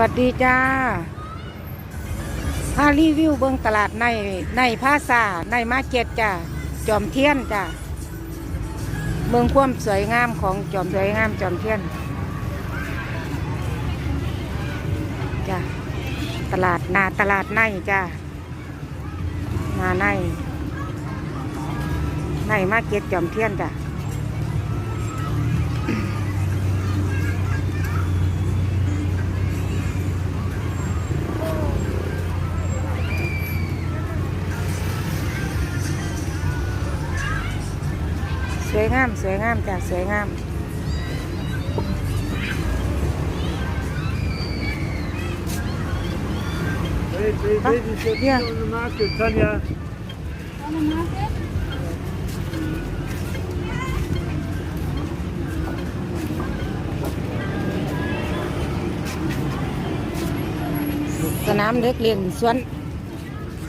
วัสดีจ้าพารีวิวเบิงตลาดในในภาษาในมาเก็ตจ้าจอมเทียนจ้าเมืองความสวยงามของจอมสวยงามจอมเทียนจ้าตลาดนาตลาดในจ้านาในในมาเก็ตจอมเทียนจ้า สวยงาม สวยงามจ้ะสวยงาม Hey, hey, Huh? ladies, let's Yeah. go on the market, Tanya. On the market? สนามเด็กเล่นสวน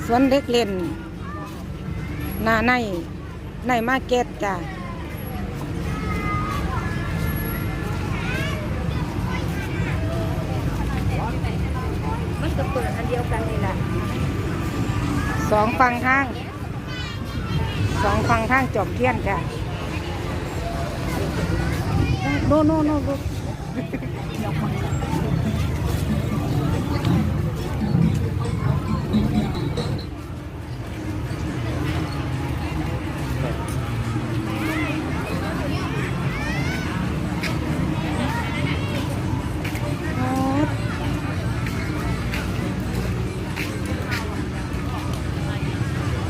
สวนเด็กเล่นหน้าในในมาร์เก็ตจ้ะ ก็เปิดอันเดียวกันนี่แหละสองฟังทางสองฟังทางจอมเทียนจ้ะโน่โน่โน่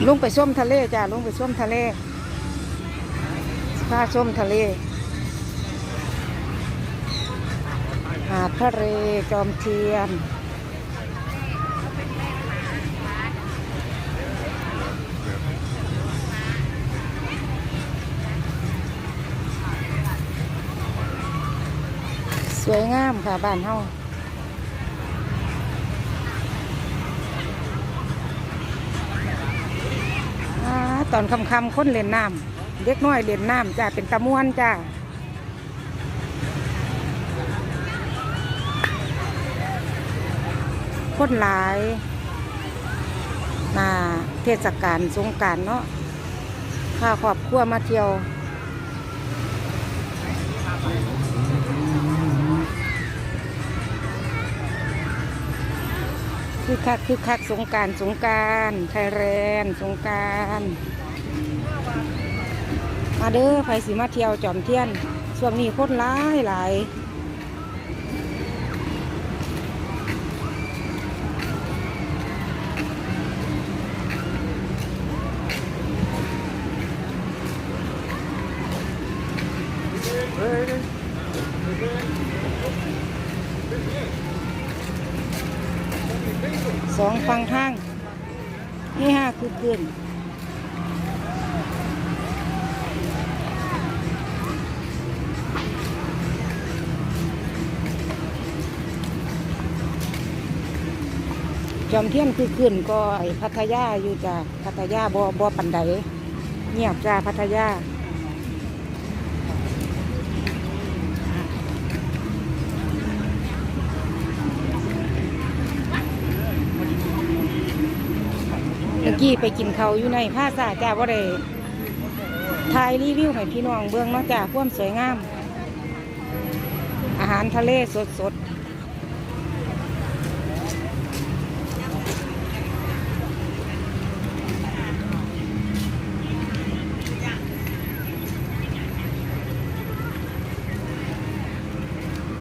ลุงไปส้มทะเลจ้ะลุงไปส้มทะเลพาส้มทะเลหาดทะเลจอมเทียนสวยงามค่ะบ้านเฮา ตอนค่ำๆคนเล่นน้ำเด็กน้อยเล่นน้ำจ้าเป็นตะมวนจ้าคนหลายนาเทศกาลสงการเนาะพาครอบครัวมาเที่ยว คือคักคือคักสงการสงการไทยแลนด์สงการมาเด้อไผสิมาเที่ยวจอมเทียนช่วงนี้คนหลายหลาย สองฟังทางนี่ห้าคือเกินจอมเทียนคือขึ้นก็ไอพัทยาอยู่จ้ะพัทยาบ่บ่ปันไดเงียบจ้าพัทยา มื่อกี้ไปกินเขาอยู่ในผ้าสาจ้าว่าได้ถ่ายรีวิวให้พี่น้องเบื้องนาะจ้าความสวยงาม อาหารทะเลสดสดๆ